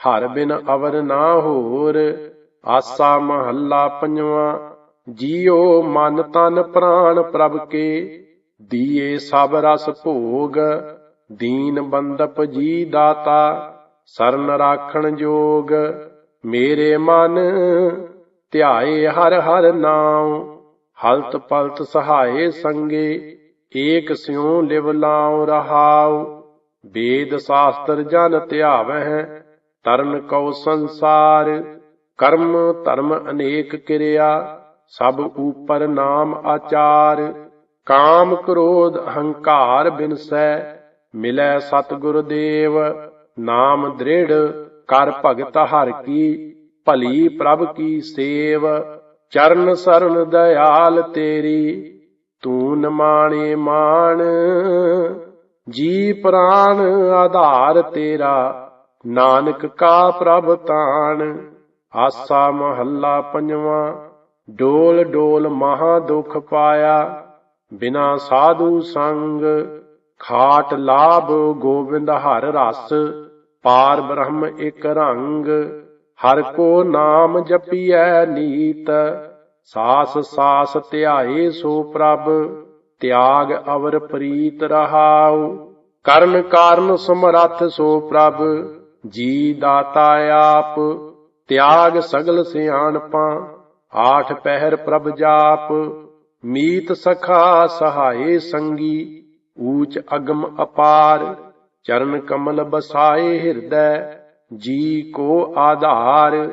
ਹਰ ਬਿਨ ਅਵਰ ਨਾ ਹੋਰ। ਆਸਾ ਮਹੱਲਾ ਪੰਜਵਾਂ, ਜੀਉ ਮਨ ਤਨ ਪ੍ਰਾਣ ਪ੍ਰਭ ਕੇ। ਦੀਏ ਸਭ ਰਸ ਭੋਗ, ਦੀਨ ਬੰਦਪ ਜੀ ਦਾਤਾ, ਸਰਨ ਰਾਖਣ ਜੋਗ। ਮੇਰੇ ਮਨ ਧਿਆਏ ਹਰ ਹਰ ਨਾਮ ਹਲਤ ਪਲਤ ਸਹਾਏ ਸੰਗੇ। ਏਕ ਸਿਉ ਲਿਵ ਲਾਉ ਰਹਾਉ ਵੇਦ ਸ਼ਾਸਤਰ ਜਨ ਧਿਆਵਹਿ ਤਰਨ ਕਉ ਸੰਸਾਰ, ਕਰਮ ਧਰਮ ਅਨੇਕ ਕਿਰਿਆ, ਸਭ ਉਪਰ ਨਾਮ ਆਚਾਰ, ਕਾਮ ਕ੍ਰੋਧ ਅਹੰਕਾਰ ਬਿਨਸੈ, ਮਿਲੈ ਸਤਿਗੁਰ ਦੇਵ, ਨਾਮ ਦ੍ਰਿੜ, ਕਰ ਭਗਤ ਹਰ ਕੀ, ਭਲੀ ਪ੍ਰਭ ਕੀ ਸੇਵ, ਚਰਨ ਸਰਨ ਦਇਆਲ ਤੇਰੀ ਤੂੰ ਨਮਾਣੇ ਮਾਣ, ਜੀ ਪ੍ਰਾਨ ਆਧਾਰ ਤੇਰਾ। ਨਾਨਕ ਕਾ ਪ੍ਰਭ ਤਾਣ, ਆਸਾ ਮਹੱਲਾ ਪੰਜਵਾਂ, ਡੋਲ ਡੋਲ ਮਹਾ ਦੁਖ ਪਾਇਆ, ਬਿਨਾ ਸਾਧੂ ਸੰਗ, ਖਾਟ ਲਾਭ ਗੋਬਿੰਦ ਹਰ ਰਸ, ਪਾਰ ਬ੍ਰਹਮ ਇਕ ਰੰਗ, ਹਰ ਕੋ ਨਾਮ ਜਪੀਐ ਨੀਤ, ਸਾਸ ਸਾਸ ਧਿਆਏ ਸੋ ਪ੍ਰਭ, ਤਿਆਗ ਅਵਰ ਪ੍ਰੀਤ ਰਹਾਉ, ਕਰਨ ਕਾਰਨ ਸਮਰੱਥ ਸੋ ਪ੍ਰਭ ਜੀ ਦਾਤਾ ਆਪ, ਤਿਆਗ ਸਗਲ ਸਿਆਣਪਾਂ, ਆਠ ਪਹਿਰ ਪ੍ਰਭ ਜਾਪ, ਮੀਤ ਸਖਾ ਸਹਾਏ ਸੰਗੀ, ਊਚ ਅਗਮ ਅਪਾਰ, ਚਰਨ ਕਮਲ ਬਸਾਏ ਹਿਰਦੈ, ਜੀ ਕੋ ਆਧਾਰ,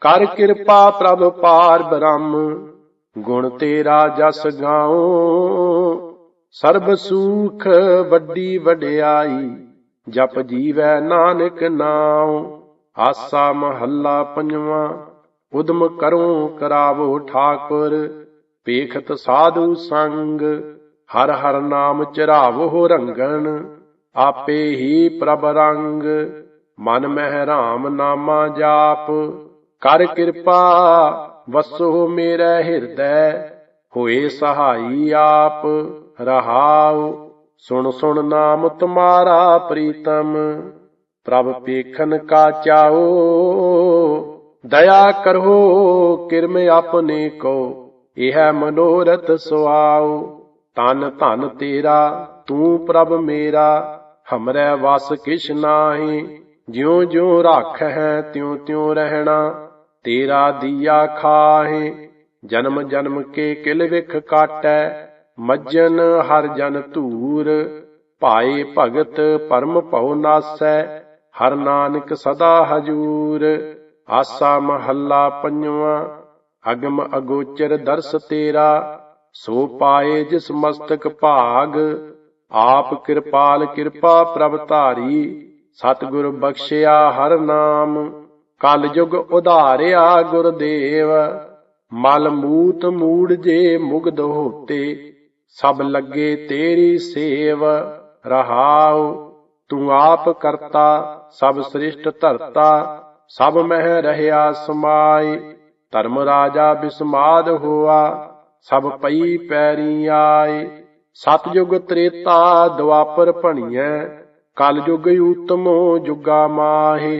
ਕਰ ਕਿਰਪਾ ਪ੍ਰਭ ਪਾਰ ਬ੍ਰਹਮ, ਗੁਣ ਤੇਰਾ ਜਸ ਗਾਉ, ਸਰਬ ਸੁਖ ਵੱਡੀ ਵਡਿਆਈ। ਜਪ ਜੀਵੈ ਨਾਨਕ ਨਾਉ, ਆਸਾ ਮਹੱਲਾ ਪੰਜਵਾਂ, ਉਦਮ ਕਰੋ ਕਰਾਵੋ ਠਾਕੁਰ ਪੇਖਤ ਸਾਧੂ ਸੰਗ, ਹਰ ਹਰ ਨਾਮ ਚਰਾਵੋ ਰੰਗਣ, ਆਪੇ ਹੀ ਪ੍ਰਭ ਰੰਗ, ਮਨ ਮਹਿ ਰਾਮ ਨਾਮਾ ਜਾਪ, ਕਰ ਕਿਰਪਾ, ਵਸੋ ਮੇਰਾ ਹਿਰਦੈ, ਹੋਏ ਸਹਾਈ ਆਪ, ਰਹਾਉ ਸੁਣ ਸੁਣ ਨਾਮ ਤੁਮਾਰਾ ਪ੍ਰੀਤਮ, ਪ੍ਰਭ ਪੇਖਨ ਕਾ ਚਾਓ ਦਇਆ ਕਰੋ ਕਿਰਮ ਆਪਨੇ ਕੋ, ਇਹ ਮਨੋਰਥ ਸੁਆਓ ਤਨ ਧਨ ਤੇਰਾ, ਤੂੰ ਪ੍ਰਭ ਮੇਰਾ, ਹਮਰੇ ਵਸ ਕਿਛ ਨਾਹੀ ਜਿਉ ਜਿਉ ਰੱਖ ਹੈ ਤਿਉ ਤਿਉ ਰਹਿਣਾ, ਤੇਰਾ ਦੀਆ ਖਾਹੇ। ਜਨਮ ਜਨਮ ਕੇ ਕਿਲ ਵਿਖ ਕਾਟੈ ਮੱਜਨ ਹਰ ਜਨ ਧੂਰ, ਭਾਏ ਭਗਤ ਪਰਮ ਭਉ ਨਾਸੈ, ਹਰ ਨਾਨਕ ਸਦਾ ਹਜੂਰ। ਆਸਾ ਮਹੱਲਾ ਪੰਜਵਾਂ, ਅਗਮ ਅਗੋਚਰ ਦਰਸ ਤੇਰਾ, ਸੋ ਪਾਏ ਜਿਸ ਮਸਤਕ ਭਾਗ, ਆਪ ਕਿਰਪਾਲ ਕਿਰਪਾ ਪ੍ਰਭ ਧਾਰੀ, ਸਤਿਗੁਰ ਬਖਸ਼ਿਆ ਹਰ ਨਾਮ। ਕਲ ਯੁਗ ਉਧਾਰਿਆ ਗੁਰਦੇਵ, ਮਲ ਮੂਤ ਮੂੜ ਜੇ ਮੁਗਧ ਹੋਤੇ। ਸਭ ਲੱਗੇ ਤੇਰੀ ਸੇਵ, ਰਹਾਉ, ਤੂੰ ਆਪ ਕਰਤਾ, ਸਭ ਸ੍ਰਿਸ਼ਟ ਧਰਤਾ, ਸਭ ਮਹਿ ਰਹਿਆ ਸਮਾਈ, ਧਰਮ ਰਾਜਾ ਬਿਸਮਾਦ ਹੋਆ, ਸਭ ਪਈ ਪੈਰੀ ਆਏ ਸਤਜੁਗ ਤ੍ਰੇਤਾ ਦੁਆਪਰ ਭਣੀਐ ਕਲ ਯੁਗ ਊਤਮੋ ਜੁਗਾ ਮਾਹੇ,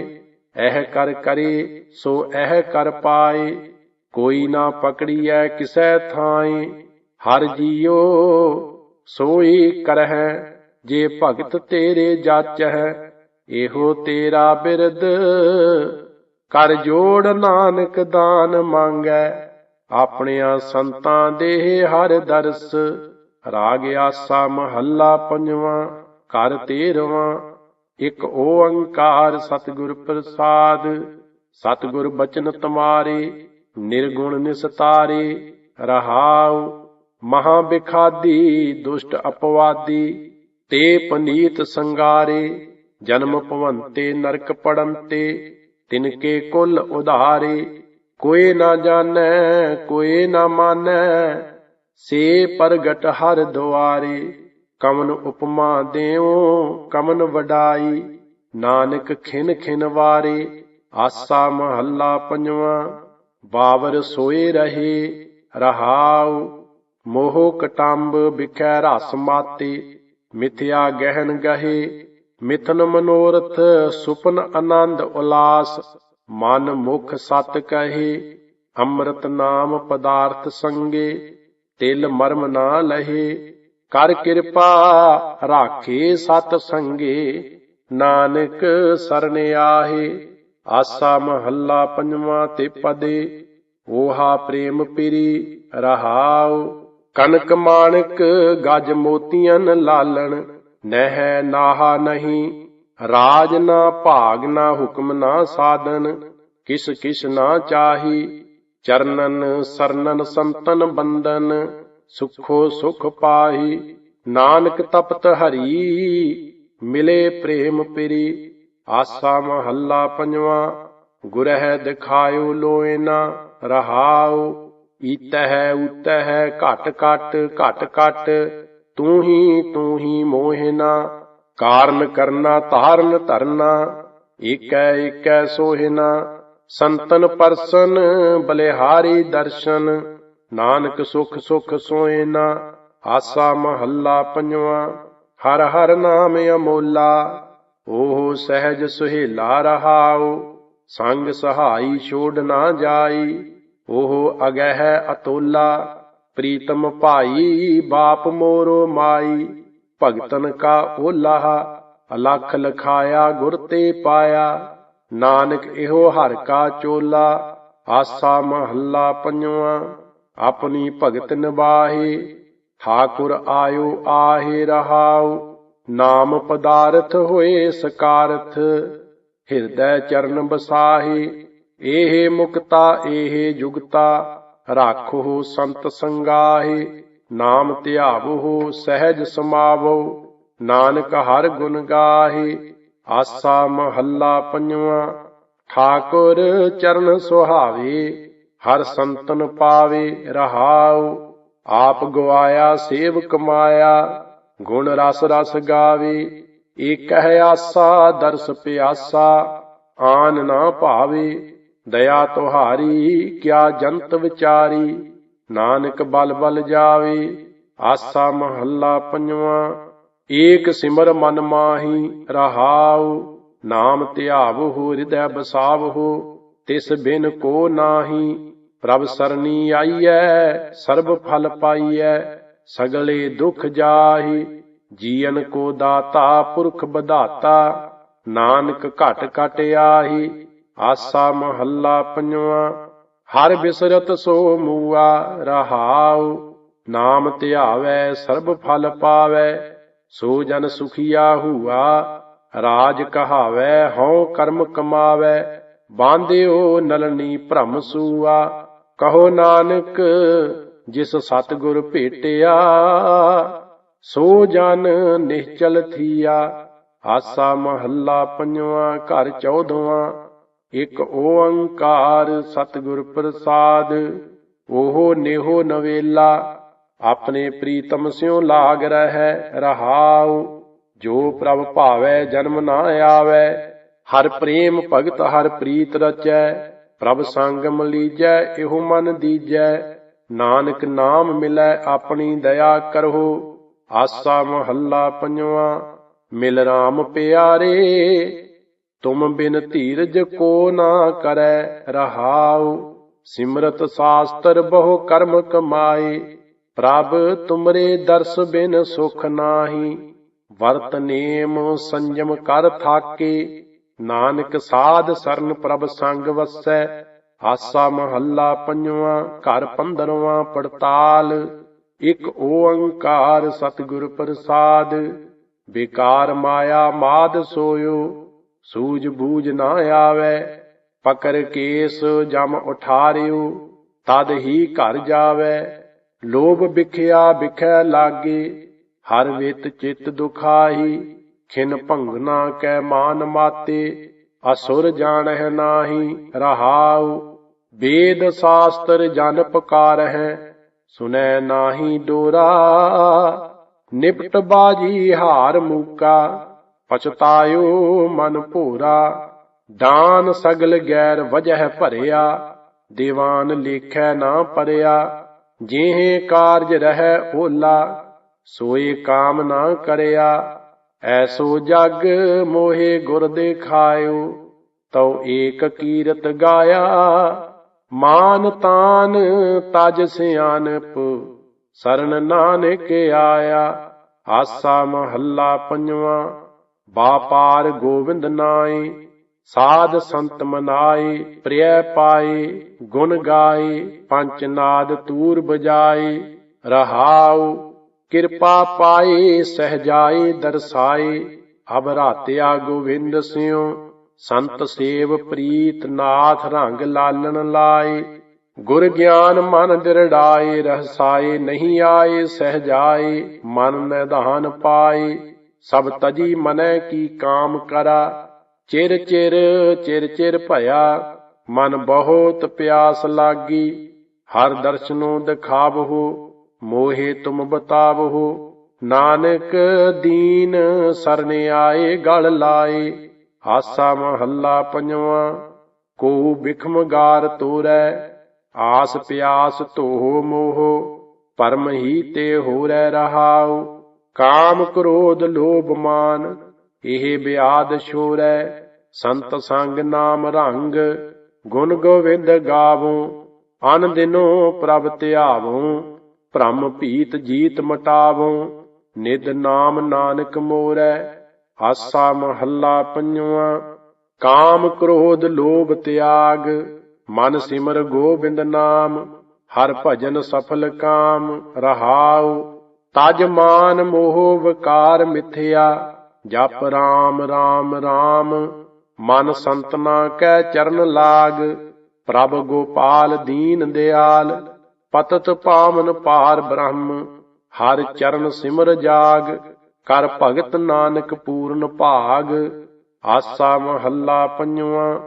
ਇਹ ਕਰ ਕਰੇ ਸੋ ਇਹ ਕਰ ਪਾਏ, ਕੋਈ ਨਾ ਪਕੜੀਐ ਕਿਸੈ ਥਾਈ ਹਰ ਜੀਓ ਸੋਈ ਕਰਹਿ, ਜੇ ਭਗਤ ਤੇਰੇ ਜਾਚਹਿ, ਇਹੋ ਤੇਰਾ ਬਿਰਦ ਕਰ ਜੋੜ ਨਾਨਕ ਦਾਨ ਮੰਗੈ, ਆਪਣਿਆਂ ਸੰਤਾਂ ਦੇ ਹਰ ਦਰਸ। ਰਾਗ ਆਸਾ ਮਹੱਲਾ ਪੰਜਵਾਂ, ਕਰ ਤੇਰਵਾਂ। ਇਕ ਓੰਕਾਰ ਸਤਿਗੁਰ ਪ੍ਰਸਾਦ, ਸਤਿਗੁਰ ਬਚਨ ਤੁਮਾਰੇ, ਨਿਰਗੁਣ ਨਿਸਤਾਰੇ, ਰਹਾਉ ਮਹਾ ਬਿਖਾਦੀ ਦੁਸ਼ਟ ਅਪਵਾਦੀ, ਤੇ ਪਨੀਤ ਸੰਗਾਰੇ, ਜਨਮ ਭਵੰਤੇ ਨਰਕ ਪੜੰਤੇ, ਤਿਨਕੇ ਕੁਲ ਉਧਾਰੇ, ਕੋਈ ਨਾ ਜਾਣੈ, ਕੋਈ ਨਾ ਮਾਨੈ, ਸੇ ਪ੍ਰਗਟ ਹਰ ਦੁਆਰੇ, ਕਮਨ ਉਪਮਾ ਦੇਉ, ਕਮਨ ਵਡਾਈ, ਨਾਨਕ ਖਿਨ ਖਿਨ ਵਾਰੇ, ਆਸਾ ਮਹੱਲਾ ਪੰਜਵਾਂ, ਬਾਵਰ ਸੋਏ ਰਹੇ, ਰਹਾਉ ਮੋਹ ਕਟੰਬ ਵਿਖੈ ਰਸ ਮਾਤੇ, ਮਿਥਿਆ ਗਹਿਨ ਗਹੇ, ਮਿਥਨ ਮਨੋਰਥ ਸੁਪਨ ਆਨੰਦ ਉਲਾਸ, ਮਨ ਮੁਖ ਸਤ ਕਹੇ, ਅੰਮ੍ਰਿਤ ਨਾਮ ਪਦਾਰਥ ਸੰਗੇ, ਤਿਲ ਮਰਮ ਨਾ ਲਹੇ, ਕਰ ਕਿਰਪਾ ਰਾਖੇ ਸਤ ਸੰਗੇ, ਨਾਨਕ ਸਰਨ ਆਹੇ, ਆਸਾ ਮਹੱਲਾ ਪੰਜਵਾਂ ਤੇ ਪਦੇ, ਓਹਾ ਪ੍ਰੇਮ ਪਿਰੀ ਰਹਾਉ। ਕਨਕ ਮਾਣਕ ਗਜ ਮੋਤੀਆਂ ਲਾਲਣ, ਨਹਿ ਨਾਹਾ ਨਹੀਂ, ਰਾਜ ਨਾ ਭਾਗ ਨਾ ਹੁਕਮ ਨਾ ਸਾਧਨ, ਕਿਸ ਕਿਸ ਨਾ ਚਾਹੀ, ਚਰਨਨ ਸਰਨਨ ਸੰਤਨ ਬੰਦਨ ਸੁਖੋ ਸੁਖ ਪਾਹੀ, ਨਾਨਕ ਤਪਤ ਹਰੀ, ਮਿਲੇ ਪ੍ਰੇਮ ਪਿਰੀ, ਆਸਾ ਮਹੱਲਾ ਪੰਜਵਾ, ਗੁਰਹਿ ਦਿਖਾਇਓ ਲੋਇਨਾ ਰਹਾਉ ਈਤਹਿ ਹੈ ਘਟ ਘਟ ਘਟ ਘਟ, ਤੂੰ ਹੀ ਤੂੰ ਹੀ ਮੋਹਿਨਾ, ਕਾਰਨ ਕਰਨਾ ਧਾਰਨ ਧਰਨਾ, ਏਕੈ ਏਕੈ ਸੋਹਿਨਾ, ਸੰਤਨ ਪਰਸਨ ਬਲਿਹਾਰੀ ਦਰਸ਼ਨ, ਨਾਨਕ ਸੁਖ ਸੁਖ ਸੋਇਨਾ, ਆਸਾ ਮਹੱਲਾ ਪੰਜਵਾ, ਹਰ ਹਰ ਨਾਮ ਅਮੋਲਾ, ਓਹ ਸਹਿਜ ਸੁਹੇਲਾ ਰਹਾਉ, ਸੰਗ ਸਹਾਈ ਛੋੜ ਨਾ ਜਾਈ। ਉਹ ਅਗਹਿ ਅਤੋਲਾ, ਪ੍ਰੀਤਮ ਭਾਈ, ਬਾਪ ਮੋਰੋ ਮਾਈ, ਭਗਤਨ ਕਾ ਓਲਾ ਅਲਖ ਲਖਾਇਆ, ਗੁਰ ਤੇ ਪਾਇਆ, ਨਾਨਕ ਇਹੋ ਹਰ ਕਾ ਚੋਲਾ, ਆਸਾ ਮਹੱਲਾ ਪੰਜਵਾ, ਆਪਣੀ ਭਗਤ ਨਿਵਾਹੇ ਠਾਕੁਰ ਆਇਓ ਆਹੇ ਰਹਾਉ, ਨਾਮ ਪਦਾਰਥ ਹੋਏ ਸਕਾਰਥ, ਹਿਰਦੈ ਚਰਨ ਬਸਾਹੇ ਇਹ ਮੁਕਤਾ ਇਹ ਜੁਗਤਾ ਰਾਖੋ ਸੰਤ ਸੰਗਾਹੇ, ਨਾਮ ਧਿਆਵੋ ਸਹਿਜ ਸਮਾਵੋ ਨਾਨਕ ਹਰ ਗੁਣ ਗਾਹੇ, ਆਸਾ ਮਹੱਲਾ ਪੰਜਵਾ, ਠਾਕੁਰ ਚਰਨ ਸੁਹਾਵੇ, ਹਰ ਸੰਤਨ ਪਾਵੇ, ਰਹਾਉ, ਆਪ ਗਵਾਇਆ ਸੇਵ ਕਮਾਇਆ ਗੁਣ ਰਸ ਰਸ ਗਾਵੇ ਏਕ ਹੈ ਆਸਾ, ਦਰਸ ਪਿਆਸਾ, ਆਨ ਨਾ ਭਾਵੇ ਦਇਆ ਤੁਹਾਰੀ, ਕਿਆ ਜੰਤ ਵਿਚਾਰੀ, ਨਾਨਕ ਬਲ ਬਲ ਜਾਵੇ, ਆਸਾ ਮਹੱਲਾ ਪੰਜਵਾ, ਏਕ ਸਿਮਰ ਮਨ ਮਾਹੀ ਰਹਾਉ, ਨਾਮ ਧਿਆਵਹੁ ਹਿਰਦੈ ਬਸਾਵਹੁ, ਤਿਸ ਬਿਨ ਕੋ ਨਾਹੀ, ਪ੍ਰਭ ਸਰਣੀ ਆਈਐ, ਸਰਬ ਫਲ ਪਾਈਐ, ਸਗਲੇ ਦੁਖ ਜਾਹੀ, ਜੀਵਨ ਕੋ ਦਾਤਾ ਪੁਰਖ ਬਧਾਤਾ ਨਾਨਕ ਘਟ ਘਟ ਆਹੀ ਆਸਾ ਮਹੱਲਾ ਪੰਜਵਾ, ਹਰ ਬਿਸਰਤ ਸੋ ਮੂਆ ਰਹਾਉ, ਨਾਮ ਧਿਆਵੈ, ਸਰਬ ਫਲ ਪਾਵੈ ਸੋ ਜਨ ਸੁਖੀਆ ਹੁਆ, ਰਾਜ ਕਹਾਵੈ, ਹਉ ਕਰਮ ਕਮਾਵੈ, ਬਾਂਧਿਓ ਨਲਨੀ ਭ੍ਰਮ ਸੂਆ, ਕਹੋ ਨਾਨਕ, ਜਿਸ ਸਤਗੁਰ ਭੇਟਿਆ, ਸੋ ਜਨ ਨਿਹਚਲ ਥੀਆ। ਆਸਾ ਮਹੱਲਾ ਪੰਜਵਾ, ਘਰ ਚੌਦਵਾਂ ਇਕ ਓੰਕਾਰ ਸਤਿਗੁਰ ਪ੍ਰਸਾਦ, ਉਹ ਨੇਹੋ ਨਵੇਲਾ, ਆਪਣੇ ਪ੍ਰੀਤਮ ਸਿਉ ਲਾਗ ਰਹਿ ਰਹਾਉ, ਜੋ ਪ੍ਰਭ ਭਾਵੈ ਜਨਮ ਨਾ ਆਵੈ, ਹਰ ਪ੍ਰੇਮ ਭਗਤ ਹਰ ਪ੍ਰੀਤ ਰਚੈ, ਪ੍ਰਭ ਸੰਗ ਮਲੀਜੈ ਇਹੋ ਮਨ ਦੀਜੈ, ਨਾਨਕ ਨਾਮ ਮਿਲੈ ਆਪਣੀ ਦਇਆ ਕਰੋ, ਆਸਾ ਮਹੱਲਾ ਪੰਜਵਾ, ਮਿਲ ਰਾਮ ਪਿਆਰੇ। ਤੁਮ ਬਿਨ ਧੀਰਜ ਕੋ ਨਾ ਕਰੈ ਰਹਾਉ। ਸਿਮਰਤ ਸਾਸਤਰ ਬਹੁ ਕਰਮ ਕਮਾਏ। ਪ੍ਰਭ ਤੁਮਰੇ ਦਰਸ ਬਿਨ ਸੁਖ ਨਾਹੀ। ਵਰਤ ਨੇਮ ਸੰਜਮ ਕਰ ਥਾਕੇ। ਨਾਨਕ ਸਾਧ ਸਰਨ ਪ੍ਰਭ ਸੰਗ ਵਸੈ। ਆਸਾ ਮਹੱਲਾ ਪੰਜਵਾਂ, ਘਰ ਪੰਦਰਵਾਂ ਪੜਤਾਲ। ਇਕ ਓੰਕਾਰ ਸਤਿਗੁਰ ਪ੍ਰਸਾਦ। ਵਿਕਾਰ ਮਾਇਆ ਮਾਦ ਸੋਇਓ। ਸੂਝ ਬੂਝ ਨਾ ਆਵੇ, ਪਕਰ ਕੇਸ ਜਮ ਉਠਾਰਿਓ ਤਦ ਹੀ ਘਰ ਜਾਵੇ। ਲੋਭ ਵਿਖਿਆ ਵਿਖੈ ਲਾਗੇ, ਹਰ ਵਿਤ ਚਿਤ ਦੁਖਾਈ ਖਿਨ ਭੰਗਨਾ ਕੈ ਮਾਨ ਮਾਤੇ, ਅਸੁਰ ਜਾਣਹਿ ਨਾਹੀ, ਰਹਾਉ। ਵੇਦ ਸ਼ਾਸਤਰ ਜਨ ਪੁਕਾਰਹਿ, ਸੁਨੈ ਨਾਹੀ ਡੋਰਾ। ਨਿਪਟ ਬਾਜੀ ਹਾਰ ਮੂਕਾ ਪਛਤਾਇਓ ਮਨ ਭੋਰਾ, ਦਾਨ ਸਗਲ ਗੈਰ ਵਜਹ ਭਰਿਆ, ਦੀਵਾਨ ਲੇਖੈ ਨਾ ਪਰਿਆ, ਜਿਹੇ ਕਾਰਜ ਰਹਿ ਓਲਾ, ਸੋਏ ਕਾਮ ਨਾ ਕਰਿਆ, ਐਸੋ ਜਗ ਮੋਹੇ ਗੁਰ ਦੇਖਾਇਓ, ਤਉ ਏਕ ਕੀਰਤ ਗਾਇਆ, ਮਾਨ ਤਾਨ ਤਜ ਸਿਆਨਪ, ਸਰਨ ਨਾਨਕ ਆਇਆ, ਆਸਾ ਮਹੱਲਾ ਪੰਜਵਾਂ ਬਾਪਾਰ ਗੋਬਿੰਦ ਨਾਏ, ਸਾਧ ਸੰਤ ਮਨਾਏ, ਪ੍ਰਿਯ ਪਾਏ, ਗੁਣ ਗਾਏ, ਪੰਚ ਨਾਦ ਤੂਰ ਬਜਾਏ, ਰਹਾਉ, ਕਿਰਪਾ ਪਾਏ, ਸਹਜਾਏ, ਦਰਸਾਏ ਅਬ ਰਾਤਿਆ ਗੋਵਿੰਦ ਸਿਉ, ਸੰਤ ਸੇਵ ਪ੍ਰੀਤ ਨਾਥ ਰੰਗ ਲਾਲਣ ਲਾਏ, ਗੁਰ ਗਿਆਨ ਮਨ ਦਿਰੜਾਏ, ਰਹਸਾਏ ਨਹੀਂ ਆਏ, ਸਹਜਾਏ, ਮਨ ਨਿਧਾਨ ਪਾਏ ਸਭ ਤਜੀ ਮਨੈ ਕੀ ਕਾਮ ਕਰਾ। ਚਿਰ ਚਿਰ ਚਿਰ ਚਿਰ ਭਇਆ। ਮਨ ਬਹੁਤ ਪਿਆਸ ਲਾਗੀ। ਹਰ ਦਰਸ਼ਨੋ ਦਿਖਾਵਹੁ, ਮੋਹਿ ਤੁਮ ਬਤਾਵਹੁ। ਨਾਨਕ ਦੀਨ ਸਰਣ ਆਏ, ਗਲ ਲਾਏ। ਆਸਾ ਮਹੱਲਾ ਪੰਜਵਾ, ਕੋ ਬਿਖਮ ਗਾਰ ਤੋਰੈ। ਆਸ ਪਿਆਸ ਧੋਹ ਮੋਹ, ਪਰਮ ਹੀ ਤੇ ਹੋਰੈ ਰਹਾਉ। ਕਾਮ ਕ੍ਰੋਧ ਲੋਭ ਮਾਨ, ਇਹ ਬਿਆਦ ਛੋਰੈ ਸੰਤ ਸੰਗ ਨਾਮ ਰੰਗ, ਗੁਣ ਗੋਵਿੰਦ ਗਾਵੋ, ਅਨ ਦਿਨੋ ਪ੍ਰਭ ਧਿਆਵੋ, ਭ੍ਰਮ ਭੀਤ ਜੀਤ ਮਟਾਵੋ, ਨਿਦ ਨਾਮ ਨਾਨਕ ਮੋਰੈ, ਆਸਾ ਮਹੱਲਾ ਪੰਜਵਾ, ਕਾਮ ਕ੍ਰੋਧ ਲੋਭ ਤਿਆਗ, ਮਨ ਸਿਮਰ ਗੋਬਿੰਦ ਨਾਮ, ਹਰ ਭਜਨ ਸਫਲ ਕਾਮ, ਰਹਾਉ ਤਜ ਮਾਨ ਮੋਹ ਵਿਕਾਰ ਮਿਥਿਆ, ਜਪ ਰਾਮ ਰਾਮ ਰਾਮ। ਮਨ ਸੰਤਨਾ ਕੈ ਚਰਨ ਲਾਗ, ਪ੍ਰਭ ਗੋਪਾਲ ਦੀਨ ਦਿਆਲ। ਪਤਤ ਪਾਵਨ ਪਾਰ ਬ੍ਰਹਮ, ਹਰ ਚਰਨ ਸਿਮਰ ਜਾਗ। ਕਰ ਭਗਤ ਨਾਨਕ ਪੂਰਨ ਭਾਗ, ਆਸਾ ਮਹੱਲਾ ਪੰਜਵਾ।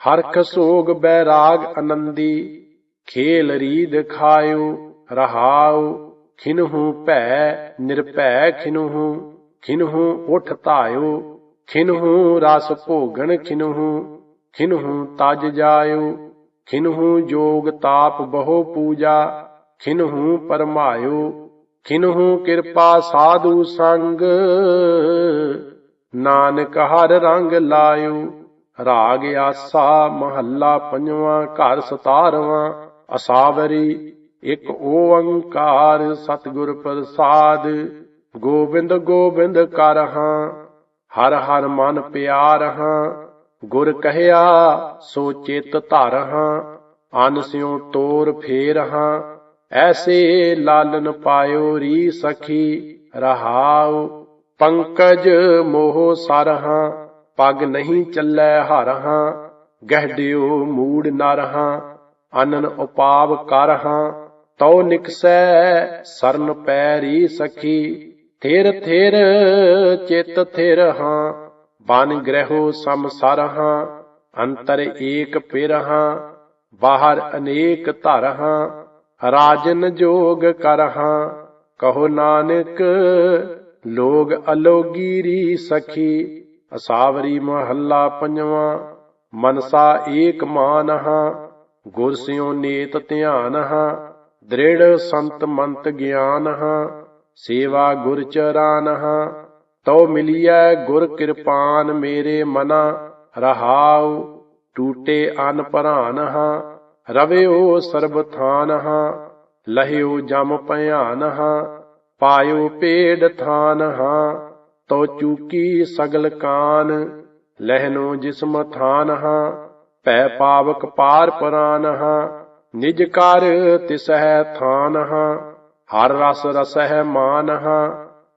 ਹਰਖ ਸੋਗ ਬੈਰਾਗ ਆਨੰਦੀ, ਖੇਲ ਰੀਦ ਖਾਇਓ ਰਹਾਓ ਖਿਨਹੂ ਭੈ ਨਿਰਭੈ ਖਿਨਹੂ ਖਿਨਹੂ ਉਠ ਧਾਇਓ, ਖਿਨਹੂ ਰਸ ਭੋਗਣ ਖਿਨਹੂ ਖਿਨਹੂ ਤਜ ਜਾਇਓ, ਖਿਨਹੂ ਜੋਗ ਤਾਪ ਬਹੁ ਪੂਜਾ, ਖਿਨਹੂ ਪਰਮਾਇਓ, ਖਿਨਹੂ ਕਿਰਪਾ ਸਾਧੂ ਸੰਗ। ਨਾਨਕ ਹਰ ਰੰਗ ਲਾਇਓ, ਰਾਗ ਆਸਾ ਮਹੱਲਾ ਪੰਜਵਾਂ, ਘਰ ਸਤਾਰਵਾਂ, ਅਸਾਵਰੀ ਇੱਕ ਓੰਕਾਰ ਸਤਿਗੁਰ ਪ੍ਰਸਾਦ, ਗੋਬਿੰਦ ਗੋਬਿੰਦ ਕਰ ਹਾਂ, ਹਰ ਹਰ ਮਨ ਪਿਆਰ ਹਾਂ, ਗੁਰ ਕਹਿਆ ਸੋ ਚਿਤ ਧਰ ਹਾਂ, ਅਨ ਸਿਉ ਤੋਰ ਫੇਰ ਹਾਂ, ਐਸੇ ਲਾਲਨ ਪਾਇਓ ਰੀ ਸਖੀ, ਰਹਾਉ ਪੰਕਜ ਮੋਹ ਸਰਹਾਂ ਪਗ ਨਹੀਂ ਚੱਲੈ ਗਹਿ ਗਹਿੜਿਓ ਮੂੜ ਨਰਹਾਂ ਅਨਨ ਉਪਾਵ ਕਰਹਾਂ ਤਉ ਨਿਕਸੈ ਸਰਨ ਪੈਰੀ ਸਖੀ। ਥਿਰ ਥਿਰ ਚਿਤ ਥਿਰ ਹਾਂ, ਬਨ ਗ੍ਰਹਿਓ ਸਮਸਰਹਾਂ ਅੰਤਰ ਏਕ ਪਿਰਹਾਂ ਬਾਹਰ ਅਨੇਕ ਧਰ ਹਾਂ, ਰਾਜਨ ਜੋਗ ਕਰਹਾਂ ਕਹੋ ਨਾਨਕ, ਲੋਗ ਅਲੋਗੀਰੀ ਸਖੀ, ਅਸਾਵਰੀ ਮਹੱਲਾ ਪੰਜਵਾਂ, ਮਨਸਾ ਏਕ ਮਾਨਹਾ ਗੁਰ ਸਿਓ ਨੇਤ ਧਿਆਨ ਹਾਂ। ਦ੍ਰਿੜ ਸੰਤ ਮੰਤ ਗਿਆਨ ਹਾਂ ਸੇਵਾ ਗੁਰ ਚਰਾਨਹਾ ਤਉ ਮਿਲਿਐ ਗੁਰ ਕਿਰਪਾਨ ਮੇਰੇ ਮਨਾ, ਰਹਾਉ ਟੂਟੇ ਅਨ ਭਰਾਨਹਾ। ਰਵਿਓ ਸਰਬ ਥਾਨ ਹਾਂ ਲਹਿਓ ਜਮ ਭਿਆਨਹਾ ਪਾਇਓ ਪੇੜ ਥਾਨਹਾ। ਤੋ ਚੂਕੀ ਸਗਲ ਕਾਨ, ਲਹਿਨੋ ਜਿਸਮ ਥਾਨ ਹਾਂ ਭੈ ਪਾਵਕ ਪਾਰ ਪਰਾਨਹਾ। ਨਿਜ ਕਰ ਤਿਸਹਿ ਥਾਨਹਾ, ਹਰ ਰਸ ਰਸਹਿ ਮਾਨਹਾ,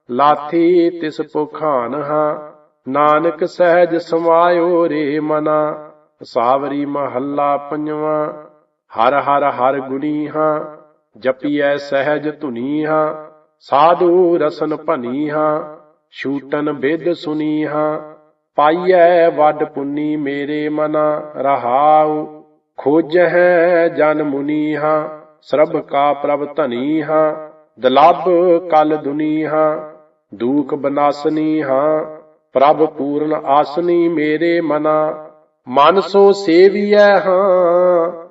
ਲਾਥੀ ਤਿਸ ਪੁਖਾਨਹਾ, ਨਾਨਕ ਸਹਿਜ ਸਮਾਇਓ ਰੇ ਮਨਾ, ਸਾਵਰੀ ਮਹੱਲਾ ਪੰਜਵਾ, ਹਰ ਹਰ ਹਰ ਗੁਣੀਹਾ ਜਪੀਐ ਸਹਿਜ ਧੁਨੀਹਾ, ਸਾਧੂ ਰਸਨ ਭਨੀਹਾ, ਛੂਟਨ ਬਿਦ ਸੁਨੀਹਾ, ਪਾਈਐ ਵੱਡ ਪੁੰਨੀ ਮੇਰੇ ਮਨਾ, ਰਹਾਉ ਖੋਜਹਿ ਜਨ ਮੁਨੀਹਾ, ਸਰਬ ਕਾ ਪ੍ਰਭ ਧਨੀਹਾ, ਦਲਬ ਕਲ ਦੁਨੀਹਾ, ਦੂਖ ਬਨਾਸਨੀਹਾ, ਪ੍ਰਭ ਪੂਰਨ ਆਸਨੀ ਮੇਰੇ ਮਨਾ, ਮਨ ਸੋ ਸੇਵੀਐ ਹਾਂ,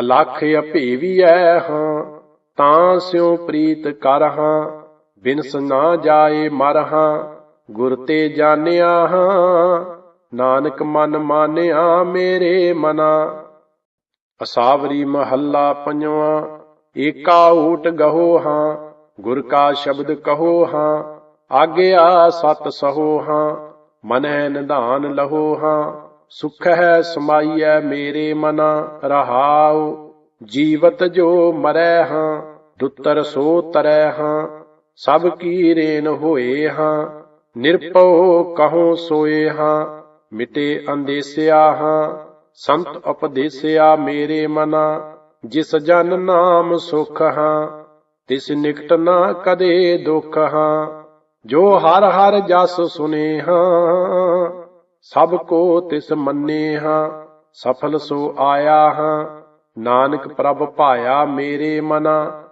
ਅਲਖ ਅਭੇਵੀਐ ਹਾਂ, ਤਾਂ ਸਿਉ ਪ੍ਰੀਤ ਕਰਹਾਂ ਬਿਨਸ ਨਾ ਜਾਏ ਮਰਹਾਂ ਗੁਰ ਤੇ ਜਾਣਿਆ ਹਾਂ, ਨਾਨਕ ਮਨ ਮਾਨਿਆ ਮੇਰੇ ਮਨਾ। ਅਸਾਵਰੀ ਮਹੱਲਾ ਪੰਜਵਾਂ, ਏਕਾ ਊਟ ਗਹੋ ਹਾਂ, ਗੁਰ ਕਾ ਸ਼ਬਦ ਕਹੋ ਹਾਂ, ਆਗਿਆ ਸਤ ਸਹੋ ਹਾਂ ਮਨੈ ਨਿਧਾਨ ਲਹੋ ਹਾਂ ਸੁਖ ਹੈ ਸਮਾਈਐ ਮੇਰੇ ਮਨਾ ਰਹਾਉ, ਜੀਵਤ ਜੋ ਮਰੈ ਹਾਂ, ਦੁੱਤਰ ਸੋ ਤਰੈ ਹਾਂ, ਸਭ ਕੀ ਰੇਨ ਹੋਏ ਹਾਂ ਨਿਰਪਉ ਕਹੋ ਸੋਏ ਹਾਂ, ਮਿਟੇ ਅੰਦੇਸਿਆ ਹਾਂ ਸੰਤ ਉਪਦੇਸਿਆ ਮੇਰੇ ਮਨਾ, ਜਿਸ ਜਨ ਨਾਮ ਸੁਖ ਹਾਂ, ਤਿਸ ਨਿਕਟ ਨਾ ਕਦੇ ਦੁਖ ਹਾਂ, ਜੋ ਹਰ ਹਰ ਜਸ ਸੁਨੇ ਹਾਂ, ਸਭ ਕੋ ਤਿਸ ਮੰਨੇ ਹਾਂ, ਸਫਲ ਸੋ ਆਇਆ ਹਾਂ, ਨਾਨਕ ਪ੍ਰਭ ਪਾਇਆ ਮੇਰੇ ਮਨਾ